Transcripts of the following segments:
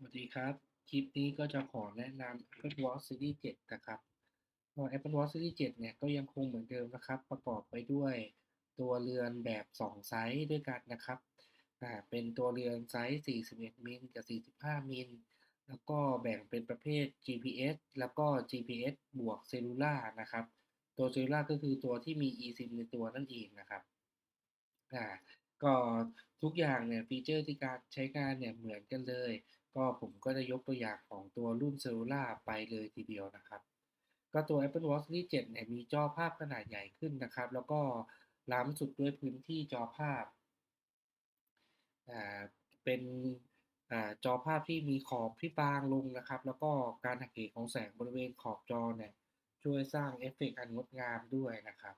สวัสดีครับ คลิปนี้ก็จะขอแนะนำ Apple Watch Series 7 นะครับก็ Apple Watch Series 7 เนี่ยก็ยังคงเหมือนเดิมนะครับ ประกอบไปด้วยตัวเรือนแบบ 2 ไซส์ด้วยกันนะครับอ่าเป็นตัวเรือนไซส์ 41 มิลกับ 45 มิล แล้วก็แบ่งเป็นประเภท GPS แล้วก็ GPS บวกเซลลูล่านะครับ ตัวเซลลูล่าก็คือตัวที่มี eSIM ในตัวนั่นเองนะครับอ่าก็ทุกอย่างเนี่ยฟีเจอร์ที่การใช้งานเนี่ยเหมือนกันเลย ก็ผมก็จะยกตัวอย่างของตัวรุ่นเซลลูล่าไปเลยทีเดียวนะครับ ก็ตัว Apple Watch Series 7เนี่ยมีจอภาพขนาดใหญ่ขึ้นนะครับ แล้วก็ล้ำสุดด้วยพื้นที่จอภาพอ่าเป็นอ่าจอภาพที่มีขอบที่บางลงนะครับ แล้วก็การหักเหของแสงบริเวณขอบจอเนี่ยช่วยสร้างเอฟเฟกต์อันงดงามด้วยนะครับ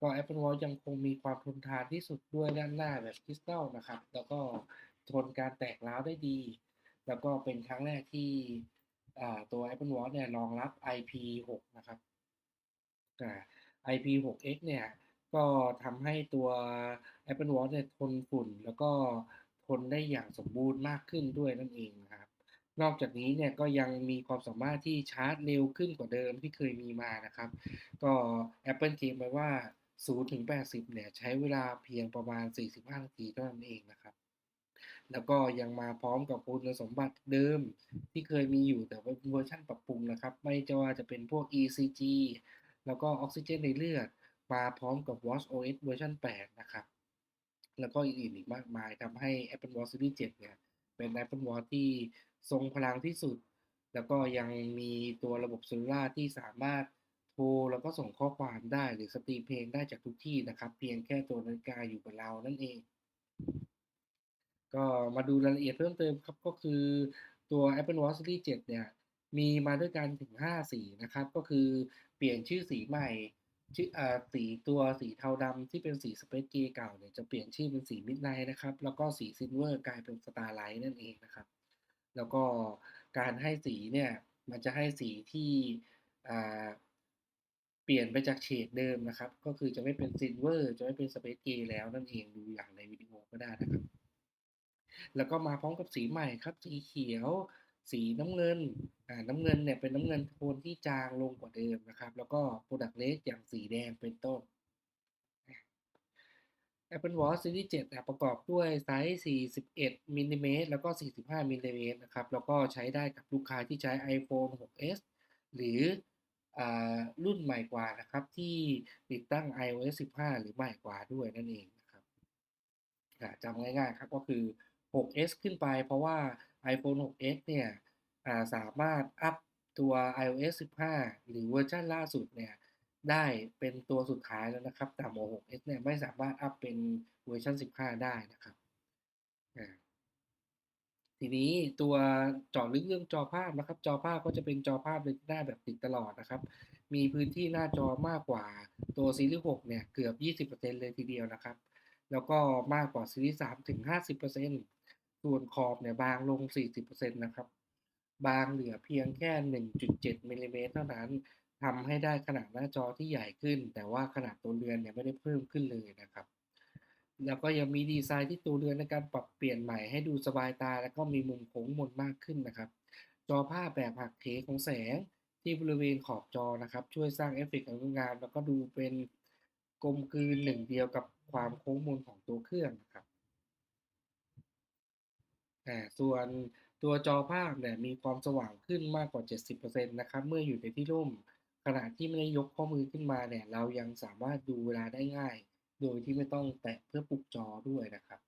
ก็ Apple Watch ยังคงมีความทนทานที่สุดด้วยด้านหน้าแบบคริสตัลนะครับ แล้วก็ทนการแตกร้าวได้ดี แล้วก็เป็นครั้งแรกที่ตัว Apple Watch เนี่ยรองรับ IP6 นะครับ IP6X เนี่ยก็ทำให้ตัว Apple Watch เนี่ยทนฝุ่นแล้วก็ทนได้อย่างสมบูรณ์มากขึ้นด้วยนั่นเองนะครับ นอกจากนี้เนี่ยก็ยังมีความสามารถที่ชาร์จเร็วขึ้นกว่าเดิมที่เคยมีมานะครับ ก็ Apple เคลมไว้ว่า 0-80 เนี่ยใช้เวลาเพียงประมาณ 45 นาทีเท่านั้นเองนะครับ แล้วก็ยังมาพร้อมกับคุณสมบัติเดิมที่เคยมีอยู่แต่ว่าเวอร์ชันปรับปรุงนะครับ ไม่ว่าจะเป็นพวก ECG แล้วก็ออกซิเจนในเลือด มาพร้อมกับ Watch OS เวอร์ชัน8 นะครับ แล้วก็อื่นๆอีกมากมายทำให้ Apple Watch Series 7 เนี่ย เป็น Apple Watch ที่ทรงพลังที่สุด แล้วก็ยังมีตัวระบบเซลลูล่าที่สามารถโทรแล้วก็ส่งข้อความได้หรือสตรีมเพลงได้จากทุกที่นะครับ เพียงแค่ตัวนาฬิกาอยู่กับเรานั่นเอง ก็มาดูรายละเอียดเพิ่มเติมครับก็คือตัว Apple Watch Series 7 เนี่ย มีมาด้วยกันถึง 5 สีนะครับ ก็คือเปลี่ยนชื่อสีใหม่ชื่ออ่าสีตัวสีเทาดำที่เป็นสีสเปซเกเก่าเนี่ยจะเปลี่ยนชื่อเป็นสีมิดไนท์นะครับ แล้วก็สีซิลเวอร์กลายเป็นสตาร์ไลท์นั่นเองนะครับ แล้วก็การให้สีเนี่ย มันจะให้สีที่อ่าเปลี่ยนไปจากเฉดเดิมนะครับ ก็คือจะไม่เป็นซิลเวอร์จะไม่เป็นสเปซเกแล้วนั่นเองดูอย่างในวิดีโอก็ได้นะครับ แล้วก็มาพร้อมกับสีใหม่ครับ สีเขียว สีน้ำเงินอ่าน้ำเงินเนี่ยเป็นน้ำเงินโทนที่จางลงกว่าเดิมนะครับ แล้วก็โปรดักต์เลสอย่างสีแดงเป็นต้น Apple Watch Series 7ประกอบด้วยไซส์ 41มิลลิเมตรแล้วก็ 45มิลลิเมตรนะครับ แล้วก็ใช้ได้กับลูกค้าที่ใช้ iPhone 6s หรืออ่ารุ่นใหม่กว่านะครับ ที่ติดตั้ง iOS 15 หรือใหม่กว่าด้วยนั่นเองนะครับจำง่ายๆครับก็คือ 6s ขึ้นไป เพราะว่า iPhone 6s เนี่ยสามารถอัพตัว iOS 15 หรือเวอร์ชันล่าสุดเนี่ยได้เป็นตัวสุดท้ายแล้วนะครับ แต่ m 6s เนี่ยไม่สามารถอัพเป็นเวอร์ชัน15 ได้นะครับทีนี้ตัวจาะลึกเรื่องจอภาพนะครับ จอภาพก็จะเป็นจอภาพหน้าแบบติดตลอดนะครับ มีพื้นที่หน้าจอมากกว่าตัวซีรีส์6เนี่ยเกือบ 20%เลยทีเดียวนะครับ แล้วก็มากกว่าซีรีส์3ถึง 50% ส่วนขอบเนี่ยบางลง 40%นะครับ บางเหลือเพียงแค่ 1.7มิลลิเมตรเท่านั้นทำให้ได้ขนาดหน้าจอที่ใหญ่ขึ้น แต่ว่าขนาดตัวเรือนเนี่ยไม่ได้เพิ่มขึ้นเลยนะครับ แล้วก็ยังมีดีไซน์ที่ตัวเรือนในการปรับเปลี่ยนใหม่ให้ดูสบายตา แล้วก็มีมุมโค้งมนมากขึ้นนะครับ จอภาพแบบหักเหของแสงที่บริเวณขอบจอนะครับ ช่วยสร้างเอฟเฟกต์งามแล้วก็ดูเป็นกลมกลืนหนึ่งเดียวกับความโค้งมนของตัวเครื่องนะครับ อ่าส่วนตัวจอภาพเนี่ยมีความสว่างขึ้นมากกว่า 70%นะครับ เมื่ออยู่ในที่ร่มขณะที่ไม่ได้ยกข้อมือขึ้นมาเนี่ย เรายังสามารถดูเวลาได้ง่าย โดยที่ไม่ต้องแตะเพื่อปลุกจอด้วยนะครับ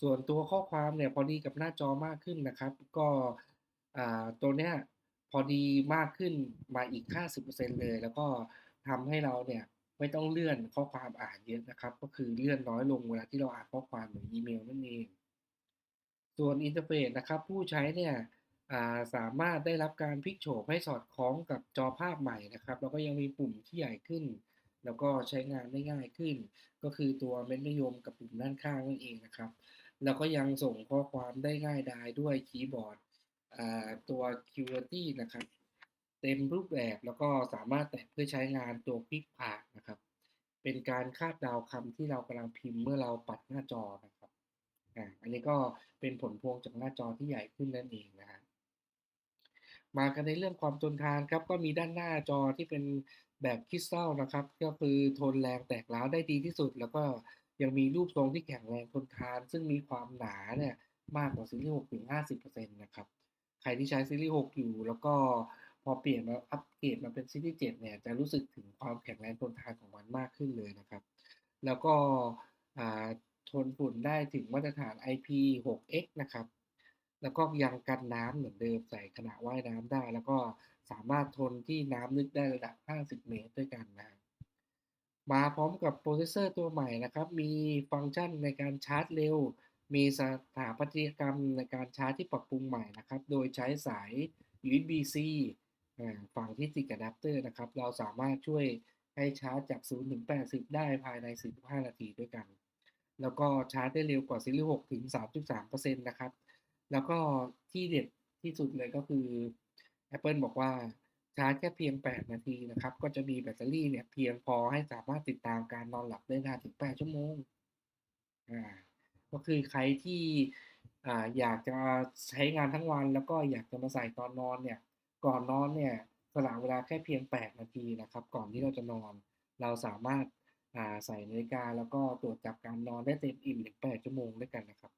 ส่วนตัวข้อความเนี่ยพอดีกับหน้าจอมากขึ้นนะครับ ก็ตัวเนี้ยพอดีมากขึ้นมาอีก 50%เลย แล้วก็ทำให้เราเนี่ยไม่ต้องเลื่อนข้อความอ่านเยอะนะครับ ก็คือเลื่อนน้อยลงเวลาที่เราอ่านข้อความหมืออีเมลนั่นเอง ส่วนอินเทอร์เฟซนะครับ ผู้ใช้เนี่ยสามารถได้รับการพลิกโฉมให้สอดคล้องกับจอภาพใหม่นะครับ แล้วก็ยังมีปุ่มที่ใหญ่ขึ้น แล้วก็ใช้งานได้ง่ายขึ้น ก็คือตัวเม็ดมะยมกับปุ่มด้านข้างนั่นเองนะครับ แล้วก็ยังส่งข้อความได้ง่ายดายด้วยคีย์บอร์ดตัว QWERTY นะครับ เต็มรูปแบบแล้วก็สามารถแตะเพื่อใช้งานตัวคลิกผ่านนะครับ เป็นการคาดเดาคำที่เรากำลังพิมพ์เมื่อเราปัดหน้าจอนะครับอ่าอันนี้ก็ เป็นผลพวงจากหน้าจอที่ใหญ่ขึ้นนั่นเองนะฮะมากันในเรื่องความทนทานครับ ก็มีด้านหน้าจอที่เป็นแบบคริสตัลนะครับ ก็คือทนแรงแตกร้าวได้ดีที่สุด แล้วก็ยังมีรูปทรงที่แข็งแรงทนทาน ซึ่งมีความหนาเนี่ยมากกว่าซีรีส์6ถึง50%นะครับ ใครที่ใช้ซีรีส์6อยู่ แล้วก็พอเปลี่ยนมาอัปเกรดมาเป็นซีรีส์7เนี่ยจะรู้สึกถึงความแข็งแรงทนทานของมันมากขึ้นเลยนะครับ แล้วก็ ทนฝุ่นได้ถึงมาตรฐาน IP6X นะครับ แล้วก็ยังกันน้ำเหมือนเดิมใส่ขณะว่ายน้ำได้ แล้วก็สามารถทนที่น้ำลึกได้ระดับ 50 เมตรด้วยกันนะมาพร้อมกับโปรเซสเซอร์ตัวใหม่นะครับ มีฟังก์ชันในการชาร์จเร็ว มีสถาปัตยกรรมในการชาร์จที่ปรับปรุงใหม่นะครับ โดยใช้สาย USB-C ฝั่งที่ติดกับอะแดปเตอร์นะครับ เราสามารถช่วยให้ชาร์จจาก 0 ถึง 80 ได้ภายใน 45 นาทีด้วยกัน แล้วก็ชาร์จได้เร็วกว่าซีรีส์6ถึง 3.3%นะครับ แล้วก็ที่เด็ดที่สุดเลยก็คือ Apple บอกว่าชาร์จแค่เพียง 8 นาทีนะครับ ก็จะมีแบตเตอรี่เนี่ยเพียงพอให้สามารถติดตามการนอนหลับได้นานถึง 8 ชั่วโมง อ่า ก็คือใครที่อ่าอยากจะใช้งานทั้งวันแล้วก็อยากจะมาใส่ตอนนอนเนี่ย ก่อนนอนเนี่ยสละเวลาแค่เพียง 8 นาทีนะครับ ก่อนที่เราจะนอน เราสามารถ ใส่นาฬิกาแล้วก็ตรวจจับการนอนได้เต็มอิ่มถึง8ชั่วโมงด้วยกันนะครับ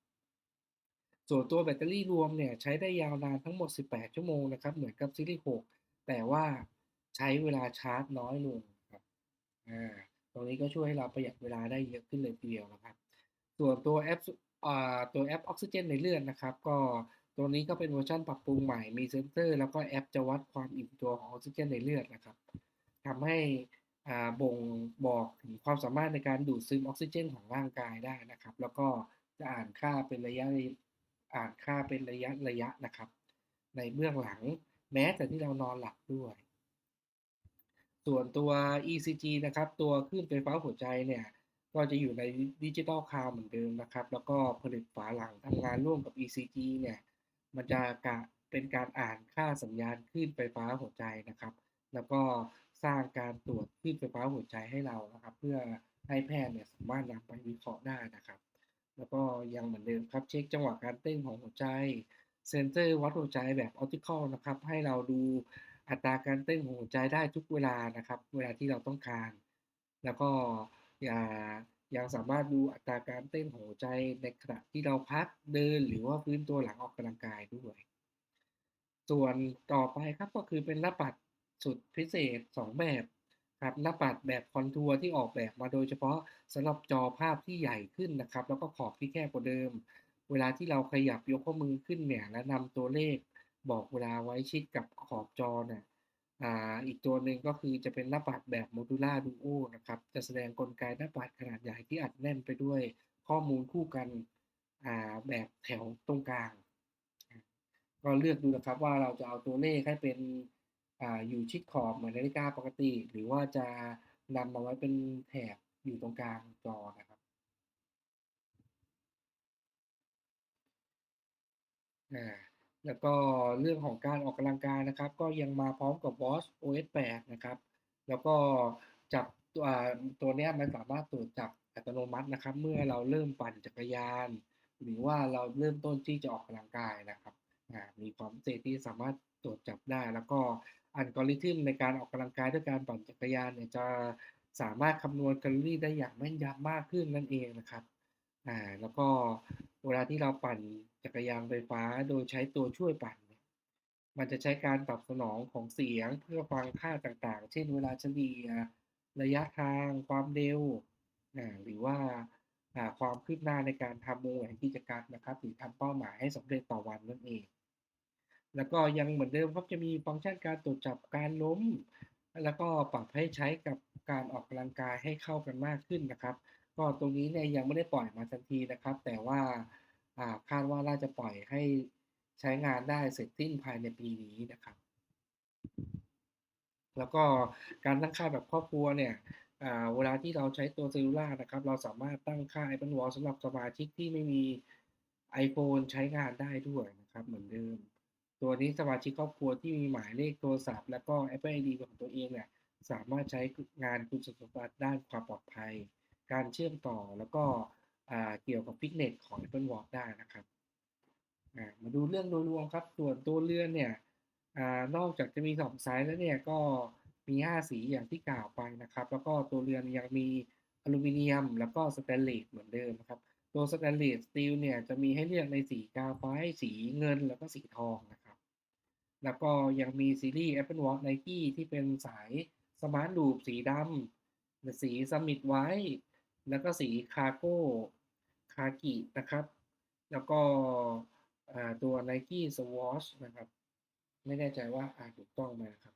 ส่วนตัวแบตเตอรี่รวมเนี่ยใช้ได้ยาวนานทั้งหมด 18 ชั่วโมงนะครับ เหมือนกับซีรีส์ 6 แต่ว่าใช้เวลาชาร์จน้อยลงครับอ่าตรงนี้ก็ช่วยให้เราประหยัดเวลาได้เยอะขึ้นเลยทีเดียวนะครับ ส่วนตัวแอปอ่าตัวแอปออกซิเจนในเลือดนะครับ ก็ตัวนี้ก็เป็นเวอร์ชันปรับปรุงใหม่มีเซนเซอร์ แล้วก็แอปจะวัดความอิ่มตัวของออกซิเจนในเลือดนะครับทำให้ บ่งบอกถึงความสามารถในการดูดซึมออกซิเจนของร่างกายได้นะครับ แล้วก็จะอ่านค่าเป็นระยะอ่านค่าเป็นระยะระยะนะครับ ในเบื้องหลังแม้แต่ที่เรานอนหลับด้วย ส่วนตัว ECG นะครับ ตัวคลื่นไฟฟ้าหัวใจเนี่ยก็จะอยู่ในดิจิตอลคาวเหมือนเดิมนะครับ แล้วก็ผลิตฝาหลังทำงานร่วมกับ ECG เนี่ย มันจะกะเป็นการอ่านค่าสัญญาณคลื่นไฟฟ้าหัวใจนะครับ แล้วก็ สร้างการตรวจคลื่นไฟฟ้าหัวใจให้เรานะครับ เพื่อให้แพทย์เนี่ยสามารถนำไปวิเคราะห์ได้นะครับ แล้วก็ยังเหมือนเดิมครับเช็คจังหวะการเต้นของหัวใจเซนเซอร์วัดหัวใจแบบออติคอลนะครับ ให้เราดูอัตราการเต้นของหัวใจได้ทุกเวลานะครับ เวลาที่เราต้องการ แล้วก็ยังสามารถดูอัตราการเต้นของหัวใจในขณะที่เราพักเดินหรือว่าฟื้นตัวหลังออกกำลังกายด้วย ส่วนต่อไปครับก็คือเป็นหน้าปัด สุดพิเศษ 2 แบบครับหน้าปัดแบบคอนทัวร์ที่ออกแบบมาโดยเฉพาะสำหรับจอภาพที่ใหญ่ขึ้นนะครับ แล้วก็ขอบที่แคบกว่าเดิม เวลาที่เราขยับยกข้อมือขึ้นเนี่ยและนำตัวเลขบอกเวลาไว้ชิดกับขอบจอเนี่ยอ่าอีกตัวหนึ่งก็คือจะเป็นหน้าปัดแบบโมดูล่าดูโอนะครับ จะแสดงกลไกหน้าปัดขนาดใหญ่ที่อัดแน่นไปด้วยข้อมูลคู่กันอ่าแบบแถวตรงกลาง ก็เลือกดูนะครับว่าเราจะเอาตัวเลขให้เป็น อ่าอยู่ชิดขอบเหมือนนาฬิกาปกติ หรือว่าจะนำมาไว้เป็นแถบอยู่ตรงกลางจอนะครับอ่าแล้วก็เรื่องของการออกกำลังกายนะครับ ก็ยังมาพร้อมกับ Watch OS 8 นะครับ แล้วก็จับตัวตัวนี้มันสามารถตรวจจับอัตโนมัตินะครับ เมื่อเราเริ่มปั่นจักรยาน หรือว่าเราเริ่มต้นที่จะออกกำลังกายนะครับ มีความเศษที่สามารถตรวจจับได้ แล้วก็อัลกอริทึมในการออกกำลังกายด้วยการปั่นจักรยานเนี่ยจะสามารถคำนวณแคลอรี่ได้อย่างแม่นยำมากขึ้นนั่นเองนะครับอ่าแล้วก็เวลาที่เราปั่นจักรยานไฟฟ้าโดยใช้ตัวช่วยปั่น มันจะใช้การตอบสนองของเสียงเพื่อฟังค่าต่างๆ เช่นเวลาเฉลี่ยระยะทางความเร็วหรือว่า ความคืบหน้าในการทำวงแหวนกิจกรรนะครับหรือทำเป้าหมายให้สำเร็จต่อวันนั่นเอง แล้วก็ยังเหมือนเดิมครับจะมีฟังก์ชันการตรวจจับการล้ม แล้วก็ปรับให้ใช้กับการออกกำลังกายให้เข้ากันมากขึ้นนะครับ ก็ตรงนี้เนี่ยยังไม่ได้ปล่อยมาทันทีนะครับ แต่ว่าคาดว่าน่าจะปล่อยให้ใช้งานได้เสร็จสิ้นภายในปีนี้นะครับ แล้วก็การตั้งค่าแบบครอบครัวเนี่ย เวลาที่เราใช้ตัวเซลลูล่านะครับ เราสามารถตั้งค่า Apple Watch สำหรับสมาชิกที่ไม่มี iPhone ใช้งานได้ด้วยนะครับเหมือนเดิม ตัวนี้สมาชิกครอบครัวที่มีหมายเลขโทรศัพท์ แล้วก็ Apple ID ของตัวเองเนี่ยสามารถใช้งานคุณสมบัติด้านความปลอดภัย การเชื่อมต่อแล้วก็เกี่ยวกับฟิตเนสของ Apple Watch ได้นะครับมาดูเรื่องโดยรวมครับ ส่วนตัวเรือนเนี่ยอนอกจากจะมี 2 ไซส์แล้วเนี่ยก็ มี 5 สีอย่างที่กล่าวไปนะครับ แล้วก็ตัวเรือนยังมีอลูมิเนียม แล้วก็สเตนเลสเหมือนเดิมนะครับ ตัวสเตนเลสสตีลเนี่ยจะมีให้เลือกในสีกาไฟต์สีเงินแล้วก็สีทองนะครับ แล้วก็ยังมีซีรีส์ Apple Watch Nike ที่เป็นสาย Smart Loop สีดำสี Summit White แล้วก็สีคาโก้คากินะครับ แล้วก็ตัว Nike Swatch นะครับ ไม่แน่ใจว่าอ่านถูกต้องไหมครับ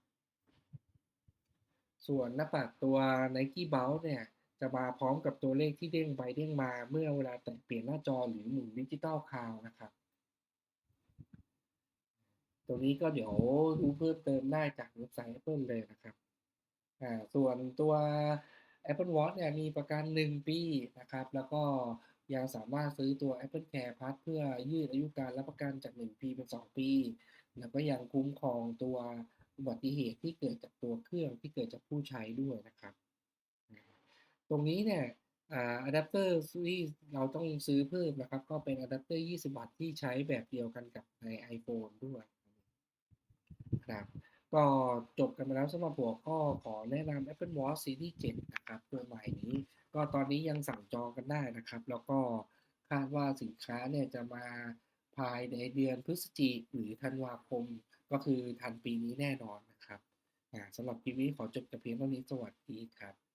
ส่วนหน้าปัดตัว Nike b o u n c เนี่ย จะมาพร้อมกับตัวเลขที่เด้งไปเด้งมาเมื่อเวลาแตะเปลี่ยนหน้าจอหรือหมุนดิจิตอลคาวนะครับ ตรงนี้ก็เดี๋ยวดูเพิ่มเติมได้จากเว็บไซต์ Apple เลยนะครับอ่าส่วนตัว Apple Watch เนี่ยมีประกัน 1 ปีนะครับ แล้วก็ยังสามารถซื้อตัว Apple Care Plus เพื่อยืดอายุการรับประกันจาก 1 ปีเป็น 2 ปี แล้วก็ยังคุ้มครองตัว อุบัติเหตุที่เกิดจากตัวเครื่องที่เกิดจากผู้ใช้ด้วยนะครับ ตรงนี้เนี่ยอะแดปเตอร์ที่เราต้องซื้อเพิ่มนะครับ ก็เป็นอะแดปเตอร์ 20 วัตต์ที่ใช้แบบเดียวกันกับใน iPhone ด้วยครับก็จบกันไปแล้วสำหรับหัวข้อขอแนะนำ Apple Watch Series 7 นะครับตัวใหม่นี้ ก็ตอนนี้ยังสั่งจองกันได้นะครับ แล้วก็คาดว่าสินค้าเนี่ยจะมาภายในเดือนพฤศจิกหรือธันวาคม ก็คือทันปีนี้แน่นอนนะครับสำหรับคลิปนี้ขอจบแต่เพียงเท่านี้สวัสดีครับ